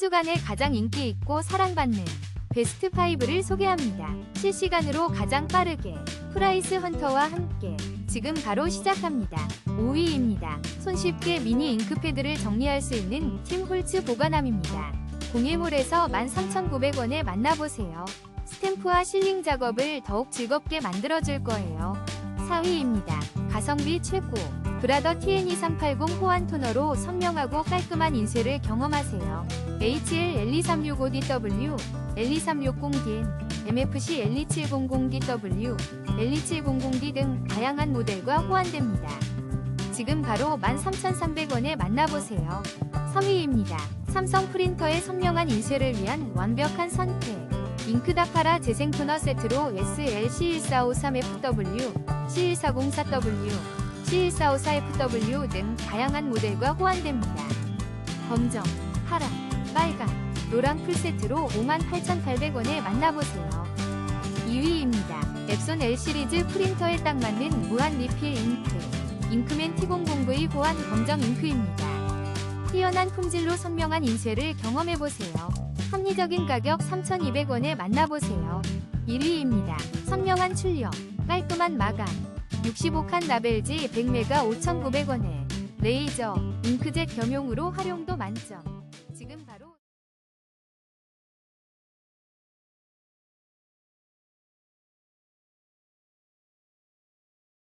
주간에 가장 인기 있고 사랑받는 베스트 5를 소개합니다. 실시간으로 가장 빠르게 프라이스 헌터와 함께 지금 바로 시작합니다. 5위입니다. 손쉽게 미니 잉크패드를 정리할 수 있는 팀 홀츠 보관함입니다. 공예몰에서 13,900원에 만나보세요. 스탬프와 실링 작업을 더욱 즐겁게 만들어줄 거예요. 4위입니다. 가성비 최고. 브라더 TN2380 호환 토너로 선명하고 깔끔한 인쇄를 경험하세요. HL L2365DW, L2360DN, MFC L2700DW, L2700D 등 다양한 모델과 호환됩니다. 지금 바로 13,300원에 만나보세요. 3위입니다. 삼성 프린터의 선명한 인쇄를 위한 완벽한 선택. 잉크다카라 재생 토너 세트로 SL C1453FW, C1404W, C1454FW 등 다양한 모델과 호환됩니다. 검정, 파란, 빨간, 노랑 풀세트로 58,800원에 만나보세요. 2위입니다. 앱손 L 시리즈 프린터에 딱 맞는 무한 리필 잉크. 잉크맨 T009의 호환 검정 잉크입니다. 뛰어난 품질로 선명한 인쇄를 경험해보세요. 합리적인 가격 3,200원에 만나보세요. 1위입니다. 선명한 출력, 깔끔한 마감, 65칸 라벨지 100메가 5,900원에 레이저, 잉크젯 겸용으로 활용도 만점. 지금